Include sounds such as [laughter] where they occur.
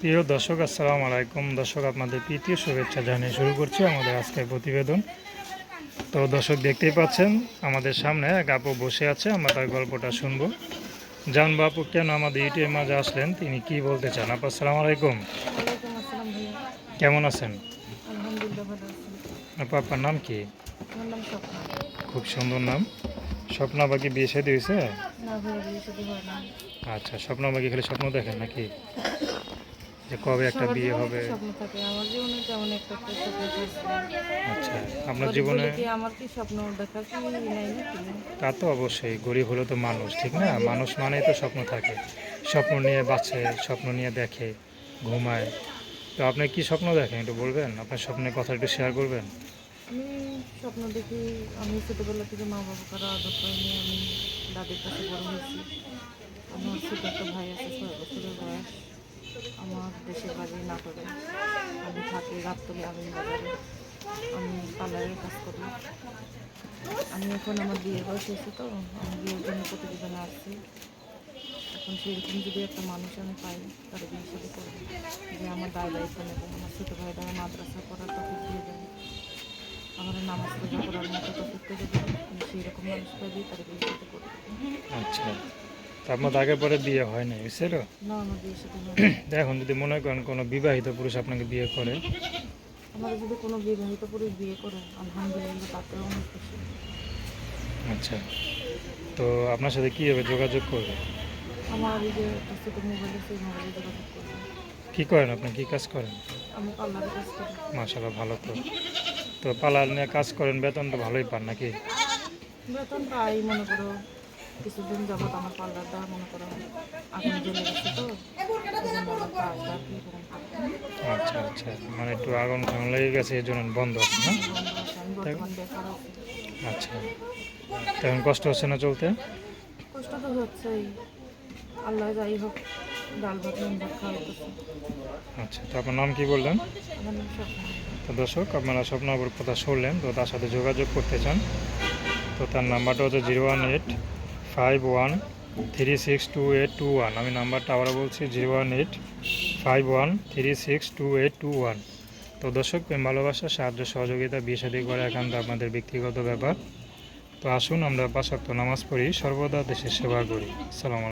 প্রিয় দর্শক আসসালামু আলাইকুম। দর্শক আপনাদের তৃতীয় শুভেচ্ছা জানিয়ে শুরু করছি আমাদের আজকের প্রতিবেদন। তো দর্শক দেখতেই পাচ্ছেন আমাদের সামনে এক আপু বসে আছে আমরা তার গল্পটা শুনব। জান বাপু কেন আমাদের ইউটিউবের মাঝে আসলেন তিনি কি বলতে চান? আপু আসসালামু আলাইকুম। কেমন আছেন? আপু আপনার নাম কি? খুব সুন্দর নাম। স্বপ্না বাকি বিয়ে শাদী হয়েছে? হয় আচ্ছা স্বপ্না বাকি খালি স্বপ্ন দেখেন নাকি? [laughs] যে কবে একটা বিয়ে হবে তো স্বপ্ন থাকে আমার জীবনে তেমন একটা একটা স্বপ্ন আচ্ছা আপনার জীবনে বলে আমার কি স্বপ্ন দেখার কি নাই তা তো অবশ্যই গরিব হলো তো মানুষ ঠিক না? মানুষ মানেই তো স্বপ্ন থাকে। স্বপ্ন নিয়ে বাঁচে স্বপ্ন নিয়ে দেখে ঘুমায়। তো আপনি কি স্বপ্ন দেখেন একটু বলবেন? আপনার স্বপ্নের কথা একটু শেয়ার করবেন? আমি স্বপ্ন দেখি আমি ছোটোবেলা থেকে মা বাবা কারও আদর পাইনি আমি দাদির কাছে বড় হয়েছি। আমার ছোটো একটা ভাই আছে ছয় বছরের বয়স। আমার দেশের বাড়ি নাটোরে আমি থাকি গাবতলি আমিন বাজারে। আমি পার্লারের কাজ করি। আমি এখন আমার বিয়ের বয়স হয়েছে তো, আমি বিয়ের জন্য প্রতিবেদনে আসছি এখন সেরকম যদি একটা মানুষ আমি পাই তার বিয়ের সাথে করব। যে আমার দায় দায়িত্ব নেবে, আমার ছোটো ভাই ভাইটা মাদ্রাসা করার টপিক দিয়ে দেবে। আমার নামাজ পূজা করার মতো টপিক দিয়ে দেবে। আমি সেই রকম মানুষ পাবি তার বিয়ের সাথে করব। আচ্ছা। তো আপনার আগে পরে বিয়ে হয় না বুঝছিল। এখন যদি মনে করেন কোনো বিবাহিত পুরুষ আপনাকে বিয়ে করে। আমার যদি কোনো বিবাহিত পুরুষ বিয়ে করে আলহামদুলিল্লাহ আমি খুশি। আচ্ছা তো আপনার সাথে কীভাবে যোগাযোগ করবে? আমার এই যে একটা ছোটো মোবাইল আছে মোবাইলে যোগাযোগ করব। কী করেন আপনি? কী কাজ করেন? আমি পার্লারে কাজ করি। মাসাল্লাহ ভালো তো। তো পালার নিয়ে কাজ করেন বেতন তো ভালোই পান নাকি? বেতন পাই মনে করো কিছুদিন যাবত আমার পার্লারটা মনে করো আগুন জ্বলে গেছে তো। আচ্ছা আচ্ছা। মানে একটু আগুন খাগুন লেগে গেছে এই জন্য বন্ধ আছে না? আচ্ছা। তেমন কষ্ট হচ্ছে না চলতে? কষ্ট তো হচ্ছেই। আল্লাহ যাই হোক ডাল ভাত নুন ভাত খাওয়াইতেছে আচ্ছা তো আপনার নাম কি বললেন? আমার নাম স্বপ্ন। তো দর্শক আপনারা স্বপ্নবর কথা শুনলেন তো তার সাথে যোগাযোগ করতে চান তো তার নাম্বারটা হচ্ছে zero one eight five one three six two eight two one আমি নাম্বারটা আবার বলছি zero one eight five one three six two eight two one তো দর্শক, প্রেম, ভালোবাসা, সাহায্য, সহযোগিতা, বিয়ে করা একান্ত আপনাদের ব্যক্তিগত ব্যাপার। তো আসুন আমরা পাশাক্ত নামাজ পড়ি, সর্বদা দেশের সেবা করি। সালাম